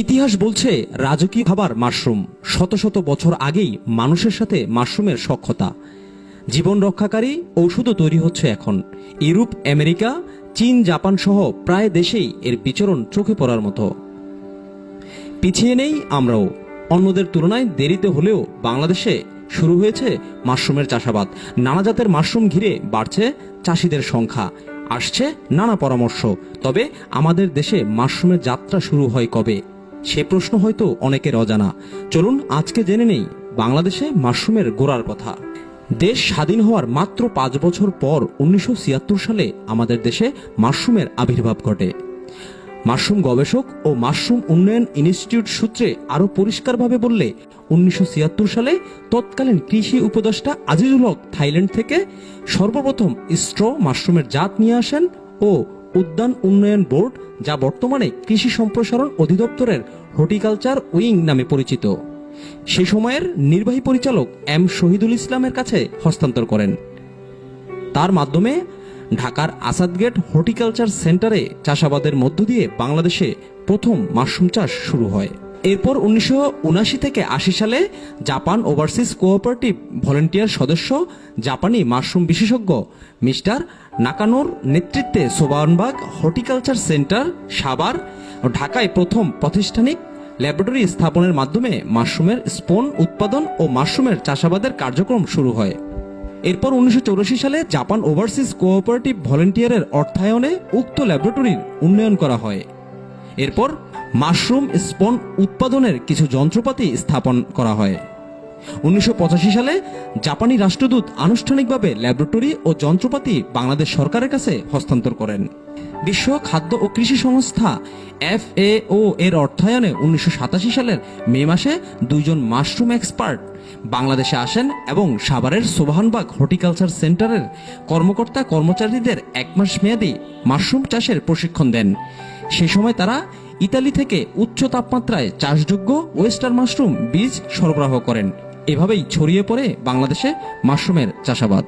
ইতিহাস বলছে, রাজকীয় খাবার মাশরুম। শত শত বছর আগেই মানুষের সাথে মাশরুমের সক্ষতা জীবন রক্ষাকারী ঔষধও তৈরি হচ্ছে এখন। ইউরোপ, আমেরিকা, চীন, জাপান সহ প্রায় দেশেই এর বিচরণ চোখে পড়ার মতো। পিছিয়ে নেই আমরাও। অন্যদের তুলনায় দেরিতে হলেও বাংলাদেশে শুরু হয়েছে মাশরুমের চাষাবাদ। নানা জাতের মাশরুম ঘিরে বাড়ছে চাষিদের সংখ্যা। আসছে নানা পরামর্শ। তবে আমাদের দেশে মাশরুমের যাত্রা শুরু হয় কবে? সে প্রশ্ন হয়তো অনেকের অজানা। চলুন আজকে জেনে নেই বাংলাদেশে মাশরুমের গোড়ার কথা। দেশ স্বাধীন হওয়ার মাত্র পাঁচ বছর পর উনিশশো ছিয়াত্তর সালে আমাদের দেশে মাশরুমের আবির্ভাব ঘটে। মাশরুম গবেষক ও মাশরুম উন্নয়ন ইনস্টিটিউট সূত্রে আরও পরিষ্কারভাবে বললে, উনিশশো ছিয়াত্তর সালে তৎকালীন কৃষি উপদেষ্টা আজিজুল হক থাইল্যান্ড থেকে সর্বপ্রথম স্ট্র মাশরুমের জাত নিয়ে আসেন ও উদ্যান উন্নয়ন বোর্ড, যা বর্তমানে কৃষি সম্প্রসারণ অধিদপ্তরের হর্টিকালচার উইং নামে পরিচিত। সে সময়ের নির্বাহী পরিচালক এম শহীদুল ইসলামের কাছে হস্তান্তর করেন। তার মাধ্যমে ঢাকার আসাদগেট হর্টিকালচার সেন্টারে চাষাবাদের মধ্য দিয়ে বাংলাদেশে প্রথম মাশরুম চাষ শুরু হয়। এরপর উনিশশো উনআশি থেকে আশি সালে জাপান ওভারসিজ কোঅপারেটিভ ভলেন্টিয়ার সদস্য, জাপানি মাশরুম বিশেষজ্ঞ মিস্টার নাকানোর নেতৃত্বে সোবানবাগ হর্টিকালচার সেন্টার, সাভার ও ঢাকায় প্রথম প্রাতিষ্ঠানিক ল্যাবরেটরি স্থাপনের মাধ্যমে মাশরুমের স্পোন উৎপাদন ও মাশরুমের চাষাবাদের কার্যক্রম শুরু হয়। এরপর উনিশশো সালে জাপান ওভারসিজ কোঅপারেটিভ ভলেন্টিয়ারের অর্থায়নে উক্ত ল্যাবরেটরির উন্নয়ন করা হয়। এরপর মাশরুম স্পন উৎপাদনের কিছু যন্ত্রপাতি স্থাপন করা হয়। উনিশশো পঁচাশি সালে জাপানি রাষ্ট্রদূত আনুষ্ঠানিকভাবে ল্যাবরেটরি ও যন্ত্রপাতি বাংলাদেশ সরকারের কাছে হস্তান্তর করেন। বিশ্ব খাদ্য ও কৃষি সংস্থা এফএও এর অর্থায়নে উনিশশো সাতাশি সালের মে মাসে দুইজন মাশরুম এক্সপার্ট বাংলাদেশে আসেন এবং সাভারের সোবাহানবাগ হর্টিকালচার সেন্টারের কর্মকর্তা কর্মচারীদের এক মাস মেয়াদী মাশরুম চাষের প্রশিক্ষণ দেন। সে সময় তারা ইতালি থেকে উচ্চ তাপমাত্রায় চাষযোগ্য ওয়েস্টার মাশরুম বীজ সরবরাহ করেন। এভাবেই ছড়িয়ে পড়ে বাংলাদেশে মাশরুমের চাষাবাদ।